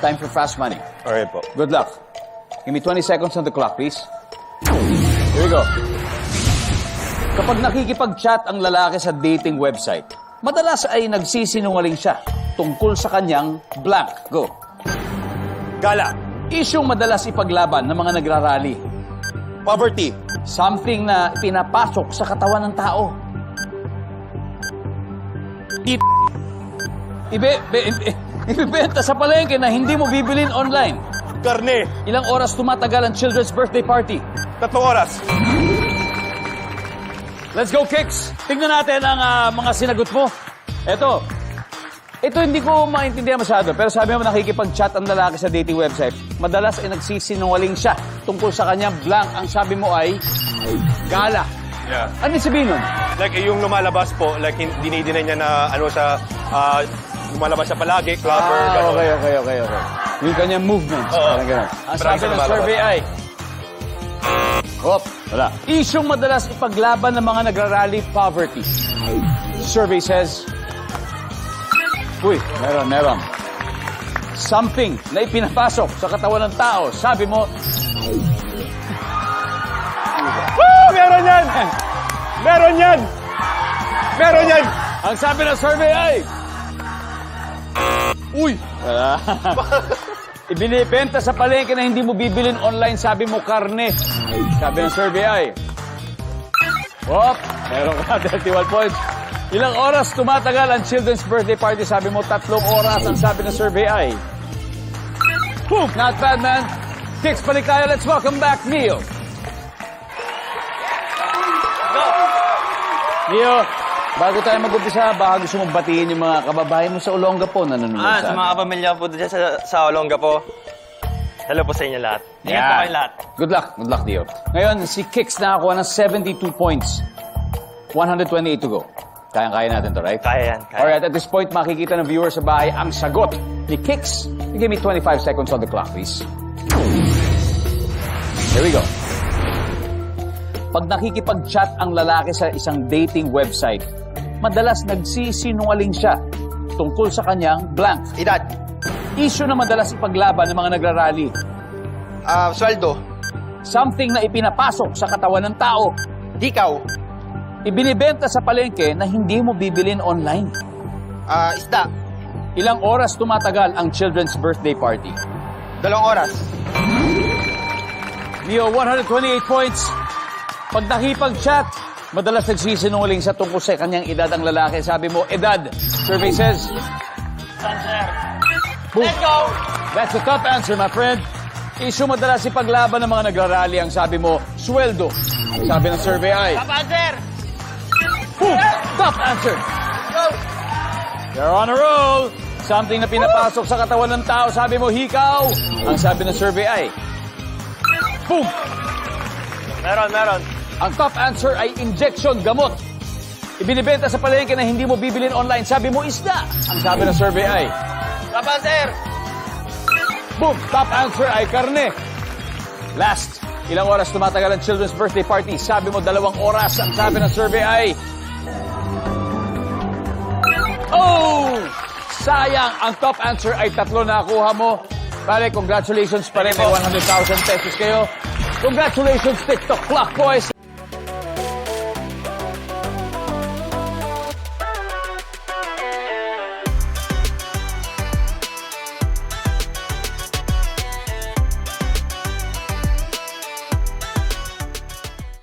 Time for fast money. Okay po. Good luck. Give me 20 seconds on the clock, please. Here we go. Kapag nakikipag-chat ang lalaki sa dating website, madalas ay nagsisinungaling siya tungkol sa kanyang blank. Go. Gala. Isyong madalas ipaglaban ng mga nagrarally. Poverty. Something na pinapasok sa katawan ng tao. It... Ibe, be, ibe, ibibenta sa palengke na hindi mo bibilin online. Karne. Ilang oras tumatagal ang children's birthday party? Tatlong oras. Let's go, Kicks! Tingnan natin ang ah, mga sinagot mo. Ito. Ito hindi ko maintindihan masyado, pero sabi mo nakikipag-chat ang lalaki sa dating website. Madalas ay nagsisinungaling siya tungkol sa kanyang blank. Ang sabi mo ay gala. Yeah. Ano yung sabihin nun? Like, yung lumalabas po, like, hin- dinidinay niya na, ano, sa, ah, lumalabas siya palagi, clubber, Ah, gano'n. okay, okay, okay, okay. Yung kanyang movements. Oo. Parang ganun. Ang Marami sabi ng lumalabas. survey ay... Hop, wala. Isyong madalas ipaglaban ng mga nagrarally poverty. Survey says... Uy, meron, meron. Something na ipinapasok sa katawan ng tao. Sabi mo, Woo! Meron yan! Meron yan! Meron yan! ang sabi ng survey ay... Uy! Wala. Ibinibenta sa palengke na hindi mo bibilin online, sabi mo karne. Sabi ng survey ay... Hop! Meron ka 31 points. Ilang oras tumatagal ang children's birthday party? Sabi mo tatlong oras. Ang sabi ng survey ay... Boom! Not bad, man. Kicks tayo. Let's welcome back Neo. Neo, bago tayo mag-umpisa, baka gusto mong batiin yung mga kababayan mo sa Olonga po na nanonood Ah, sa sa mga kapamilya po dyan sa, sa Olonga po. Hello po sa inyo lahat. Ingat po kayo lahat. Good luck. Good luck, Dio. Ngayon, si Kix nakakuha ng 72 points. 128 to go. Kayang-kaya natin to, right? Kaya yan, kaya. Alright, at this point, makikita ng viewer sa bahay ang sagot ni Kix. You give me 25 seconds on the clock, please. Here we go. Pag nakikipag-chat ang lalaki sa isang dating website, madalas nagsisinungaling siya tungkol sa kanyang blank. Edad. Issue na madalas ipaglaban ng mga nagrarally. Ah, sweldo. Something na ipinapasok sa katawan ng tao. Dikaw. Ibinibenta sa palengke na hindi mo bibilin online. Ah, isda. Ilang oras tumatagal ang children's birthday party? Dalawang oras. Neo, 128 points. Pag nakipag-chat, madalas nagsisinungaling sa tungkol sa kanyang edad ang lalaki. Sabi mo, edad. Survey says... Boom. Let's go! That's the top answer, my friend. Issue madalas ipaglaban ng mga nagrarally. Ang sabi mo, sweldo. Sabi ng survey ay... Kapanser! Boom! Top answer. You're on a roll. Something na pinapasok sa katawan ng tao. Sabi mo, hikaw. Ang sabi ng survey ay... Boom! Meron, meron. Ang top answer ay injection, gamot. Ibinibenta sa palengke na hindi mo bibilin online. Sabi mo, isda. Ang sabi ng survey ay... Kapanser! Boom! Top answer ay karne. Last, ilang oras tumatagal ang children's birthday party? Sabi mo, dalawang oras. Ang sabi ng survey ay... Oh! Sayang, ang top answer ay tatlo na nakuha mo. Pare, congratulations pa rin. May 100,000 pesos kayo. Congratulations, TikTok Clock Boys.